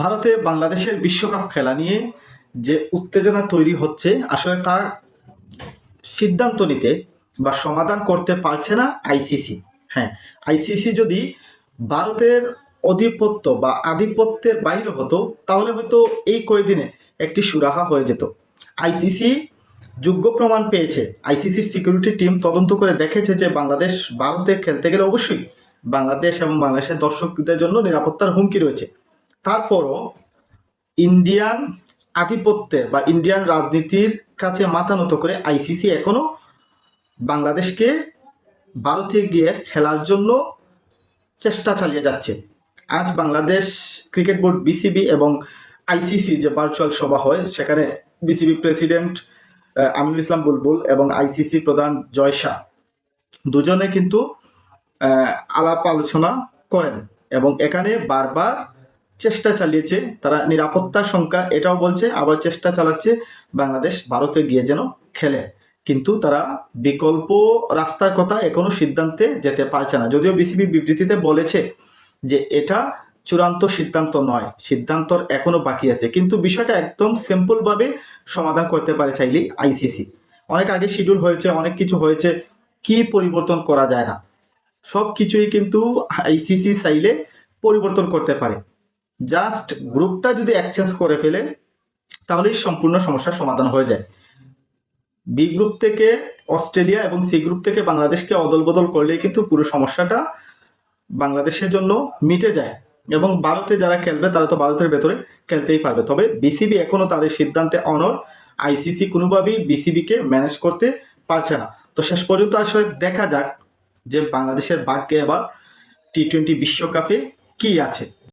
ভারতে বাংলাদেশের বিশ্বকাপ খেলা নিয়ে যে উত্তেজনা তৈরি হচ্ছে, আসলে তা সিদ্ধান্ত নিতে বা সমাধান করতে পারছে না আইসিসি। হ্যাঁ আইসিসি যদি ভারতের অধিপত্য বা আধিপত্যের বাইরে হতো, তাহলে হয়তো এই কয়েকদিনে একটি সুরাহা হয়ে যেত। আইসিসি যোগ্য প্রমাণ পেয়েছে। আইসিসির সিকিউরিটি টিম তদন্ত করে দেখেছে যে বাংলাদেশ ভারতে খেলতে গেলে অবশ্যই বাংলাদেশ এবং বাংলাদেশের দর্শকদের জন্য নিরাপত্তার হুমকি রয়েছে। তারপরও ইন্ডিয়ান আধিপত্যের বা ইন্ডিয়ান রাজনীতির কাছে মাথা নত করে আইসিসি এখনও বাংলাদেশকে ভারতে গিয়ে খেলার জন্য চেষ্টা চালিয়ে যাচ্ছে। আজ বাংলাদেশ ক্রিকেট বোর্ড বিসিবি এবং আইসিসি যে ভার্চুয়াল সভা হয়, সেখানে বিসিবি প্রেসিডেন্ট আমিনুল ইসলাম বুলবুল এবং আইসিসি প্রধান জয় শাহ দুজনে কিন্তু আলাপ আলোচনা করেন এবং এখানে বারবার চেষ্টা চালিয়েছে, তারা নিরাপত্তার সংখ্যা এটাও বলছে, আবার চেষ্টা চালাচ্ছে বাংলাদেশ ভারতে গিয়ে যেন খেলে। কিন্তু তারা বিকল্প রাস্তার কথা এখনও সিদ্ধান্তে যেতে পারছে না। যদিও বিসিবি বিবৃতিতে বলেছে যে এটা চূড়ান্ত সিদ্ধান্ত নয়, সিদ্ধান্ত এখনও বাকি আছে। কিন্তু বিষয়টা একদম সিম্পল ভাবে সমাধান করতে পারে চাইলেই আইসিসি অনেক আগে শিডিউল হয়েছে, অনেক কিছু হয়েছে, কি পরিবর্তন করা যায় না? সব কিছুই কিন্তু আইসিসি চাইলে পরিবর্তন করতে পারে। জাস্ট গ্রুপটা যদি এক্সচেঞ্জ করে ফেলে, তাহলেই সম্পূর্ণ সমস্যার সমাধান হয়ে যায়। বি গ্রুপ থেকে অস্ট্রেলিয়া এবং সি গ্রুপ থেকে বাংলাদেশকে অদল বদল করলেই কিন্তু পুরো সমস্যাটা বাংলাদেশের জন্য মিটে যায় এবং ভারতে যারা খেলবে, তারা তো ভারতের ভেতরে খেলতেই পারবে। তবে বিসিবি এখনও তাদের সিদ্ধান্তে অনর আইসিসি কোনোভাবেই বিসিবিকে ম্যানেজ করতে পারছে না। তো শেষ পর্যন্ত আসলে দেখা যাক যে বাংলাদেশের ভাগ্যে এবার টি টোয়েন্টি বিশ্বকাপে কি আছে।